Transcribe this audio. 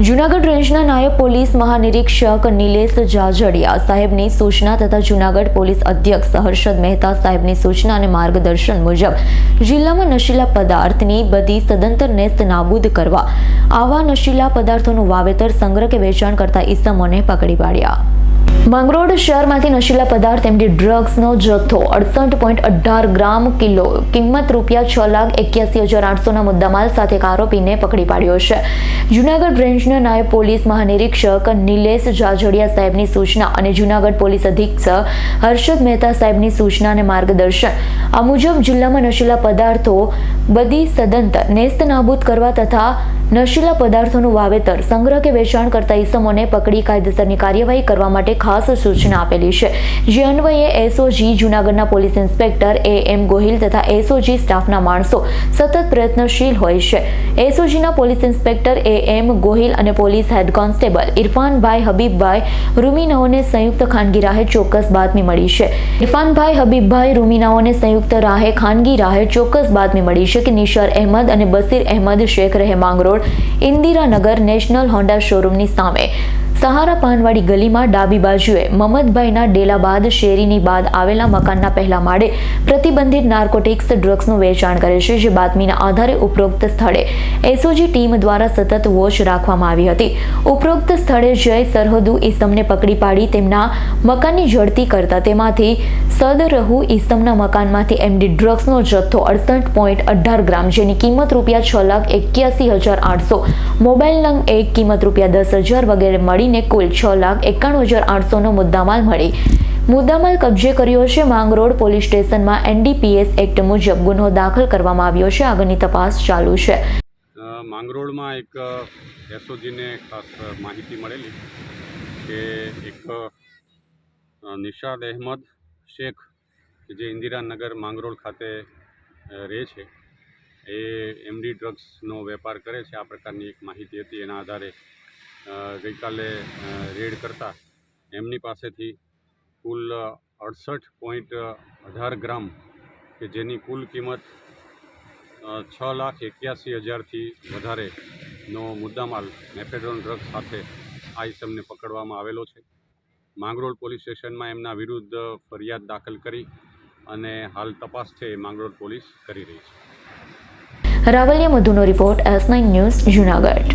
જૂનાગઢ રેન્જના નાયબ પોલીસ મહાનિરીક્ષક નિલેશ જાજડિયા સાહેબની સૂચના તથા જૂનાગઢ પોલીસ અધ્યક્ષ હર્ષદ મહેતા સાહેબની સૂચના અને માર્ગદર્શન મુજબ જિલ્લામાં નશીલા પદાર્થની બધી સદંતર નેસ્ત નાબૂદ કરવા આવા નશીલા પદાર્થોનું વાવેતર સંગ્રહ કે વેચાણ કરતા ઈસમોને પકડી પાડ્યા. માંગરોળ શહેરમાંથી નશીલા પદાર્થ એમડી ડ્રગ્સનો જથ્થો અડસઠ પોઈન્ટ અઢાર ગ્રામ કિલો. કિંમત રૂપિયા છ લાખ એક્યાસી હજાર આઠસોના મુદ્દામાલ સાથે એક આરોપીને પકડી પાડ્યો છે. જૂનાગઢ રેન્જના નાયબ પોલીસ મહાનિરીક્ષક નિલેશ જાજડિયા સાહેબની સૂચના અને જૂનાગઢ પોલીસ અધિક્ષક હર્ષદ મહેતા સાહેબની સૂચના અને માર્ગદર્શન. આ મુજબ જિલ્લામાં નશીલા પદાર્થો બધી સદંતર નેસ્ત નાબૂદ કરવા તથા નશીલા પદાર્થોનું વાવેતર, સંગ્રહ કે વેચાણ કરતા ઇસમોને પકડી કાયદેસરની કાર્યવાહી કરવા માટે ખાસ સૂચના આપેલી છે. જે અન્વયે એસઓજી જૂનાગઢના police inspector A M Gohil તથા એસઓજી સ્ટાફના માણસો સતત પ્રયત્નશીલ હોય છે. એસઓજીના police inspector A M Gohil અને પોલીસ હેડ કોન્સ્ટેબલ ઇરફાનભાઈ હબીબભાઈ રૂમિનાઓને સંયુક્ત ખાનગી રાહે ચોક્કસ બાતમી મળી છે. ઇરફાનભાઈ હબીબભાઈ રૂમિનાઓને સંયુક્ત રાહે ખાનગી રાહે ચોક્કસ બાતમી મળી છે કે નિશર અહેમદ અને બસીર અહેમદ શેખ રહે માંગરોળ ઇન્દિરાનગર નેશનલ હોન્ડા શોરૂમની સામે. સહારા પાનવાડી ગલીમાં ડાબી બાજુએ મમદભાઈના ડેલા બાદ શેરીની બાદ આવેલા મકાનના પહેલા માળે પ્રતિબંધિત નાર્કોટિક્સ ડ્રગ્સનું વેચાણ કરે છે, જે બાતમીના આધારે ઉપરોક્ત સ્થળે એસઓજી ટીમ દ્વારા સતત વોચ રાખવામાં આવી હતી. ઉપરોક્ત સ્થળે જય સરહદુ ઈસમને પકડી પાડી તેમના મકાનની ઝડતી કરતા તેમાંથી સદરહુ ઈસમના મકાનમાંથી એમડી ડ્રગ્સનો જથ્થો અડસઠ પોઈન્ટ અઢાર ગ્રામ, જેની કિંમત રૂપિયા છ લાખ એક્યાસી હજાર આઠસો, મોબાઈલ નંગ એક કિંમત રૂપિયા દસ હજાર વગેરે મળીને કુલ છ લાખ એકાણું હજાર આઠસોનો મુદ્દામાલ મળી. મુદ્દામાલ કબજે કર્યો છે માંગરોળ પોલીસ સ્ટેશનમાં એનડીપીએસ એક્ટ મુજબ ગુનો દાખલ કરવામાં આવ્યો છે. આગળની તપાસ ચાલુ છે. માંગરોળમાં એક એસઓજીને ખાસ માહિતી મળેલી કે એક નિશાદ અહેમદ શેખ જે ઇન્દિરાનગર માંગરોળ ખાતે રહે છે, એ એમડી ડ્રગ્સનો વેપાર કરે છે. આ પ્રકારની એક માહિતી હતી. એના આધારે ગઈકાલે રેડ કરતા. એમની પાસેથી કુલ અડસઠ પોઈન્ટ અઢાર ગ્રામ, કે જેની કુલ કિંમત છ લાખ એક્યાસી હજારથી વધારેનો મુદ્દામાલ મેફેડ્રોન ડ્રગ સાથે આ ઇસમને પકડવામાં આવેલો છે. માંગરોળ પોલીસ સ્ટેશનમાં એમના વિરુદ્ધ ફરિયાદ દાખલ કરી અને હાલ તપાસ છે એ માંગરોળ પોલીસ કરી રહી છે. Ravaliya મધુનો report S nine news Junagadh.